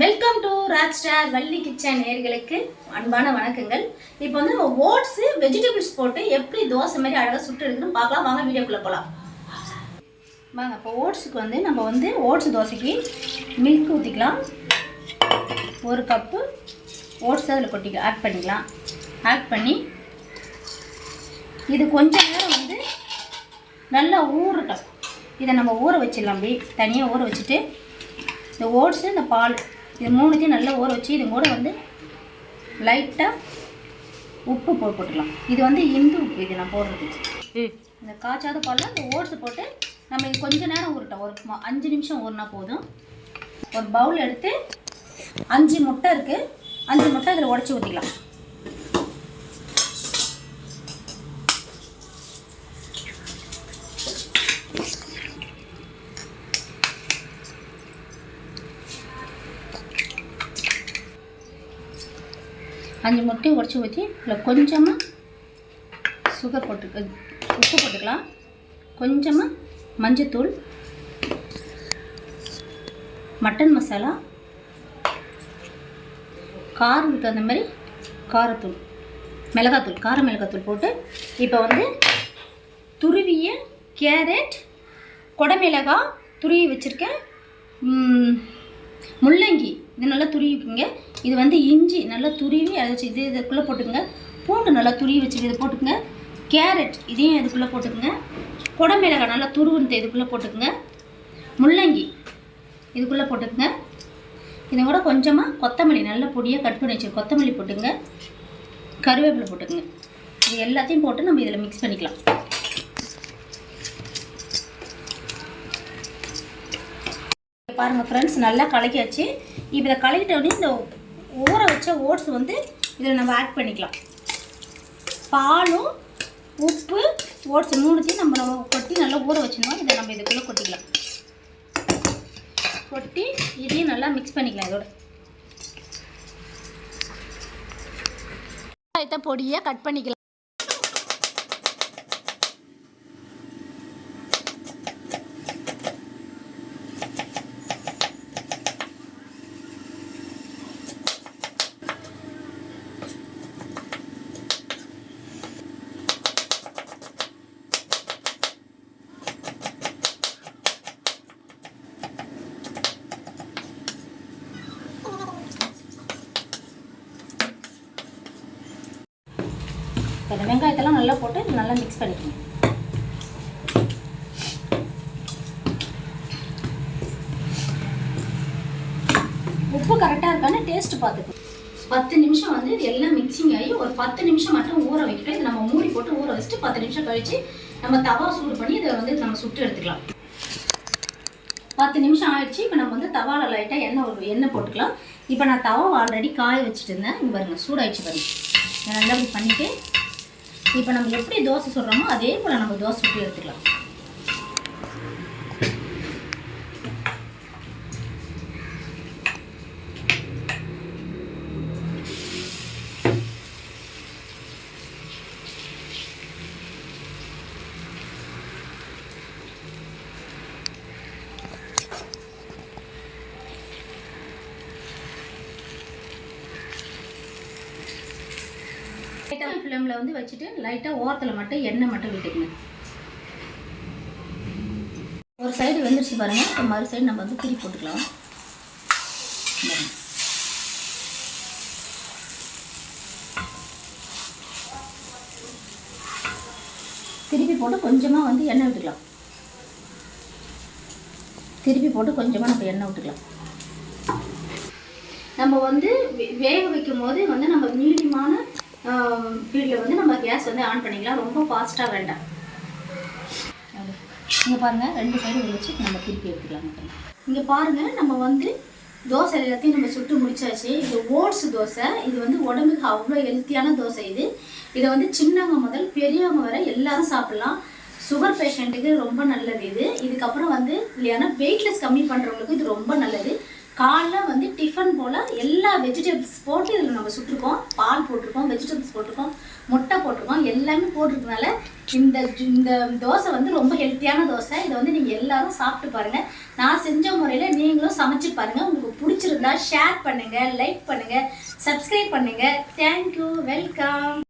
Welcome to Raj star Valli kitchen நேர்களுக்கு அன்பான வணக்கங்கள். இப்போ வந்து நம்ம ஓட்ஸு வெஜிடபிள்ஸ் போட்டு எப்படி தோசை மாதிரி அழகாக சுட்டு எடுக்கணும் பார்க்கலாம். வாங்க வீடியோக்குள்ளே போகலாம் வாங்க இப்போ ஓட்ஸுக்கு வந்து நம்ம வந்து ஓட்ஸ் தோசைக்கு மில்க் ஊற்றிக்கலாம் ஒரு கப்பு ஓட்ஸ் அதில் கொட்டிக்கலாம் ஆட் பண்ணிக்கலாம். ஆட் பண்ணி இது கொஞ்ச நேரம் வந்து நல்லா ஊறட்டும். இதை நம்ம ஊற வச்சிடலாம் அப்படி தனியாக ஊற வச்சுட்டு இந்த ஓட்ஸு இந்த பால் இது மூணுத்தையும் நல்லா ஊற வச்சு இது கூட வந்து லைட்டாக உப்பு போ போட்டுக்கலாம். இது வந்து இந்து உப்பு இது நான் போடுறது. இந்த காய்ச்சாத பாலில் இந்த ஓட்ஸ் போட்டு நம்ம இது கொஞ்ச நேரம் ஊறட்டும். ஒரு அஞ்சு நிமிஷம் ஊறினா போதும். ஒரு பவுல் எடுத்து அஞ்சு முட்டை இருக்குது அஞ்சு முட்டை இதில் உடச்சி ஊற்றிக்கலாம் அஞ்சு முட்டையை உடச்சி ஊற்றி இதில் கொஞ்சமாக சுகர் போட்டு உப்பு போட்டுக்கலாம். கொஞ்சமாக மஞ்சத்தூள் மட்டன் மசாலா காரத்துக்கு தகுந்த மாதிரி காரத்தூள் மிளகாத்தூள் கார மிளகாத்தூள் போட்டு இப்போ வந்து துருவிய கேரட் கொடமிளகாய் துருவி வச்சுருக்கேன். முள்ளங்கி. இது நல்லா துருவிக்குங்க. இது வந்து இஞ்சி நல்லா துருவி அதை வச்சு இது இதுக்குள்ளே போட்டுக்கோங்க. பூண்டு நல்லா துருவி வச்சுட்டு இதை போட்டுக்கோங்க. கேரட் இதையும் இதுக்குள்ளே போட்டுக்கோங்க. குடமிளகாய் நல்லா துருவுன்னு இதுக்குள்ளே போட்டுக்கோங்க. முள்ளங்கி இதுக்குள்ளே போட்டுக்கோங்க. இதை கூட கொஞ்சமாக கொத்தமல்லி நல்ல பொடியாக கட் பண்ணி வச்சு கொத்தமல்லி போட்டுங்க கருவேப்பிலை போட்டுக்கோங்க. இது எல்லாத்தையும் போட்டு நம்ம இதில் மிக்ஸ் பண்ணிக்கலாம். பாருங்கள் ஃப்ரெண்ட்ஸ் நல்லா கலக்கியாச்சு. இப்போ இதை கலக்கிட்ட உடனே இந்த ஊற வச்ச ஓட்ஸ் வந்து இதில் நம்ம ஆட் பண்ணிக்கலாம். பாலும் உப்பு ஓட்ஸ் மூணுத்தையும் நம்ம நம்ம கொட்டி நல்லா ஊற வச்சுருந்தோம் இதை நம்ம இதுக்குள்ளே கொட்டிக்கலாம். கொட்டி இதையும் நல்லா மிக்ஸ் பண்ணிக்கலாம் இதோட. வெங்காயத்தை பொடியாக கட் பண்ணிக்கலாம். இந்த வெங்காயத்தெல்லாம் நல்லா போட்டு நல்லா மிக்ஸ் பண்ணிக்கணும். உப்பு கரெக்டாக இருக்கான்னு டேஸ்ட் பார்த்துக்கணும். பத்து நிமிஷம் வந்து இது எல்லாம் மிக்சிங் ஆகி ஒரு பத்து நிமிஷம் மட்டும் ஊற வைக்கணும். இதை நம்ம மூடி போட்டு ஊற வச்சுட்டு பத்து நிமிஷம் கழிச்சு நம்ம தவா சூடு பண்ணி இதை வந்து நம்ம சுட்டு எடுத்துக்கலாம். பத்து நிமிஷம் ஆயிடுச்சு. இப்போ நம்ம வந்து தவாவில் லைட்டாக எண்ணெய் ஒரு எண்ணெய் போட்டுக்கலாம். இப்போ நான் தவா ஆல்ரெடி காய வச்சுட்டு இருந்தேன் இங்கே பாருங்கள் சூடாயிடுச்சு பாருங்கள் இதை நல்லா இப்படி பண்ணிவிட்டு இப்போ நம்ம எப்படி தோசை சுடுறோமோ அதே போல் நம்ம தோசை சுட்டு எடுத்துக்கலாம். லைட்டாக ஃப்ளேமில் வந்து வச்சுட்டு லைட்டாக ஓரத்தில் மட்டும் எண்ணெய் மட்டும் விட்டுக்கணும் ஒரு சைடு வெந்துருச்சு பாருங்கள் இப்போ மறு சைடு நம்ம வந்து திருப்பி போட்டுக்கலாம். திருப்பி போட்டு கொஞ்சமாக வந்து எண்ணெய் விட்டுக்கலாம். திருப்பி போட்டு கொஞ்சமாக நம்ம எண்ணெய் விட்டுக்கலாம். நம்ம வந்து வேக வைக்கும் போது வந்து நம்ம மீடியமான ஃபீல்டில் வந்து நம்ம கேஸ் வந்து ஆன் பண்ணிக்கலாம். ரொம்ப ஃபாஸ்ட்டாக வேண்டாம். இங்கே பாருங்கள் ரெண்டு சைடு வச்சு நம்ம திருப்பி எடுத்துக்கலாம் இங்கே பாருங்கள் நம்ம வந்து தோசை எல்லாத்தையும் நம்ம சுட்டு முடிச்சாச்சு. இது ஓட்ஸ் தோசை. இது வந்து உடம்புக்கு அவ்வளோ ஹெல்த்தியான தோசை இது. இதை வந்து சின்னவங்க முதல் பெரியவங்க வரை எல்லாரும் சாப்பிட்லாம். சுகர் பேஷண்ட்டுக்கு ரொம்ப நல்லது இது. இதுக்கப்புறம் வந்து இல்லையானா வெயிட்லெஸ் கம்மி பண்ணுறவங்களுக்கு இது ரொம்ப நல்லது. காலைல வந்து டிஃபன் போல் எல்லா வெஜிடபிள்ஸ் போட்டு இதில் நம்ம சுட்டிருக்கோம். பால் போட்டிருக்கோம் வெஜிடபிள்ஸ் போட்டிருக்கோம் முட்டை போட்டிருக்கோம் எல்லாமே போட்டிருக்கனால இந்த ஜு- இந்த தோசை வந்து ரொம்ப ஹெல்த்தியான தோசை. இதை வந்து நீங்கள் எல்லாரும் சாப்பிட்டு பாருங்கள் நான் செஞ்ச முறையில் நீங்களும் சமைச்சு பாருங்கள் உங்களுக்கு பிடிச்சிருந்தா ஷேர் பண்ணுங்கள் லைக் பண்ணுங்கள் சப்ஸ்கிரைப் பண்ணுங்கள் தேங்க்யூ வெல்கம்